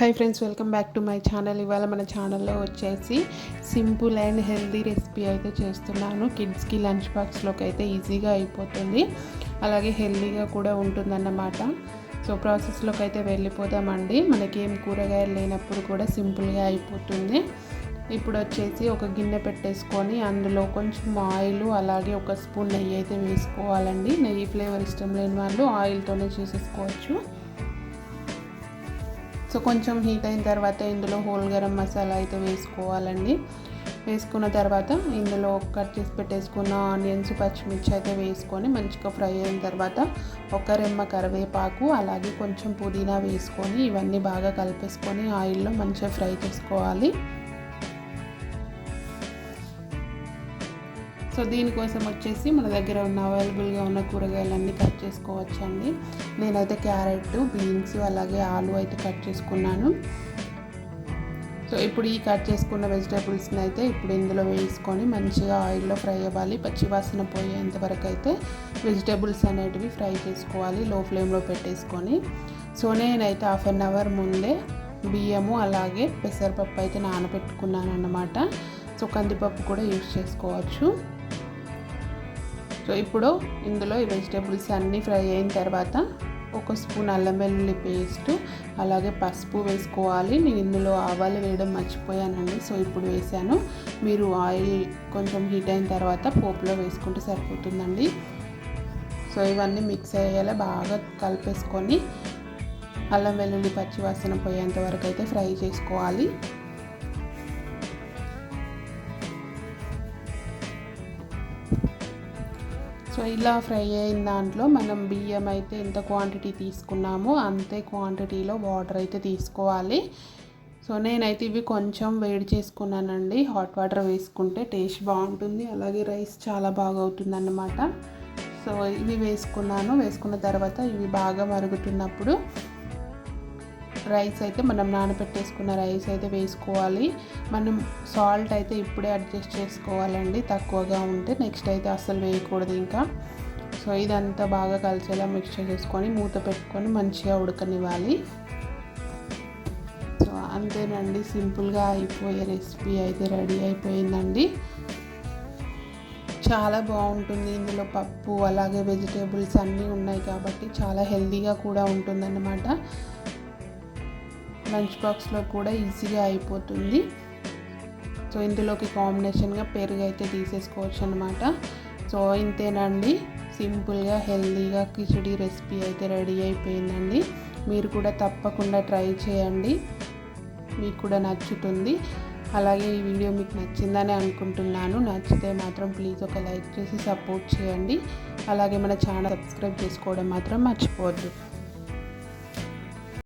Hi friends welcome back to my channel ఇవాళ మన ఛానల్లో వచ్చేసి సింపుల్ అండ్ హెల్దీ రెసిపీ అయితే చేస్తున్నాను. కిడ్స్కి లంచ్ బాక్స్లోకి అయితే ఈజీగా అయిపోతుంది. అలాగే హెల్దీగా కూడా ఉంటుందన్నమాట. సో ప్రాసెస్లోకి అయితే వెళ్ళిపోదామండి. మనకి ఏం కూరగాయలు లేనప్పుడు కూడా సింపుల్గా అయిపోతుంది. ఇప్పుడు వచ్చేసి ఒక గిన్నె పెట్టేసుకొని అందులో కొంచెం ఆయిల్ అలాగే ఒక స్పూన్ నెయ్యి అయితే వేసుకోవాలండి. నెయ్యి ఫ్లేవర్ ఇష్టం లేని వాళ్ళు ఆయిల్తోనే చేసేసుకోవచ్చు. సో కొంచెం హీట్ అయిన తర్వాత ఇందులో హోల్ గరం మసాలా అయితే వేసుకోవాలండి. వేసుకున్న తర్వాత ఇందులో కట్ చేసి పెట్టేసుకున్న ఆనియన్స్ పచ్చిమిర్చి అయితే వేసుకొని మంచిగా ఫ్రై అయిన తర్వాత ఒక రెమ్మ కరివేపాకు అలాగే కొంచెం పుదీనా వేసుకొని ఇవన్నీ బాగా కలిపేసుకొని ఆయిల్లో మంచిగా ఫ్రై చేసుకోవాలి. సో దీనికోసం వచ్చేసి మన దగ్గర ఉన్న అవైలబుల్గా ఉన్న కూరగాయలన్నీ కట్ చేసుకోవచ్చండి. నేనైతే క్యారెట్ బీన్స్ అలాగే ఆలు అయితే కట్ చేసుకున్నాను. సో ఇప్పుడు ఈ కట్ చేసుకున్న వెజిటేబుల్స్ని అయితే ఇప్పుడు ఇందులో వేసుకొని మంచిగా ఆయిల్లో ఫ్రై అవ్వాలి. పచ్చివాసన పోయేంతవరకు అయితే వెజిటేబుల్స్ అనేటివి ఫ్రై చేసుకోవాలి లో ఫ్లేమ్లో పెట్టేసుకొని. సో నేనైతే హాఫ్ అన్ అవర్ ముందే బియ్యము అలాగే పెసరపప్పు అయితే నానబెట్టుకున్నాను అన్నమాట సో కందిపప్పు కూడా యూజ్ చేసుకోవచ్చు. సో ఇప్పుడు ఇందులో ఈ వెజిటేబుల్స్ అన్నీ ఫ్రై అయిన తర్వాత ఒక స్పూన్ అల్లం వెల్లుల్లి పేస్ట్ అలాగే పసుపు వేసుకోవాలి. నేను ఇందులో ఆవాలు వేయడం మర్చిపోయానండి సో ఇప్పుడు వేసాను. మీరు ఆయిల్ కొంచెం హీట్ అయిన తర్వాత పోపులో వేసుకుంటే సరిపోతుందండి. సో ఇవన్నీ మిక్స్ అయ్యేలా బాగా కలిపేసుకొని అల్లం వెల్లుల్లి పచ్చివాసన పోయేంత వరకు అయితే ఫ్రై చేసుకోవాలి. సో ఇలా ఫ్రై అయిన దాంట్లో మనం బియ్యం అయితే ఎంత క్వాంటిటీ తీసుకున్నామో అంతే క్వాంటిటీలో వాటర్ అయితే తీసుకోవాలి. సో నేనైతే ఇవి కొంచెం వేడి చేసుకున్నానండి. హాట్ వాటర్ వేసుకుంటే టేస్ట్ బాగుంటుంది. అలాగే రైస్ చాలా బాగా అవుతుంది అన్నమాట సో ఇవి వేసుకున్నాను. వేసుకున్న తర్వాత ఇవి బాగా మరుగుతున్నప్పుడు రైస్ అయితే మనం నానబెట్టేసుకున్న రైస్ అయితే వేసుకోవాలి. మనం సాల్ట్ అయితే ఇప్పుడే అడ్జస్ట్ చేసుకోవాలండి. తక్కువగా ఉంటే నెక్స్ట్ అయితే అస్సలు వేయకూడదు ఇంకా. సో ఇదంతా బాగా కలిసేలా మిక్స్ చేసుకొని మూత పెట్టుకొని మంచిగా ఉడకనివ్వాలి. సో అంతేనండి. సింపుల్గా అయిపోయే రెసిపీ అయితే రెడీ అయిపోయిందండి. చాలా బాగుంటుంది ఇందులో పప్పు అలాగే వెజిటేబుల్స్ అన్నీ ఉన్నాయి కాబట్టి చాలా హెల్తీగా కూడా ఉంటుందన్నమాట. లంచ్ బాక్స్లో కూడా ఈజీగా అయిపోతుంది. సో ఇందులోకి కాంబినేషన్గా పెరుగు అయితే తీసేసుకోవచ్చు అనమాట సో ఇంతేనండి. సింపుల్గా హెల్తీగా కిచడీ రెసిపీ అయితే రెడీ అయిపోయిందండి. మీరు కూడా తప్పకుండా ట్రై చేయండి. మీకు కూడా నచ్చుతుంది. అలాగే ఈ వీడియో మీకు నచ్చిందని అనుకుంటున్నాను. నచ్చితే మాత్రం ప్లీజ్ ఒక లైక్ చేసి సపోర్ట్ చేయండి. అలాగే మన ఛానల్ సబ్స్క్రైబ్ చేసుకోవడం మాత్రం మర్చిపోవద్దు.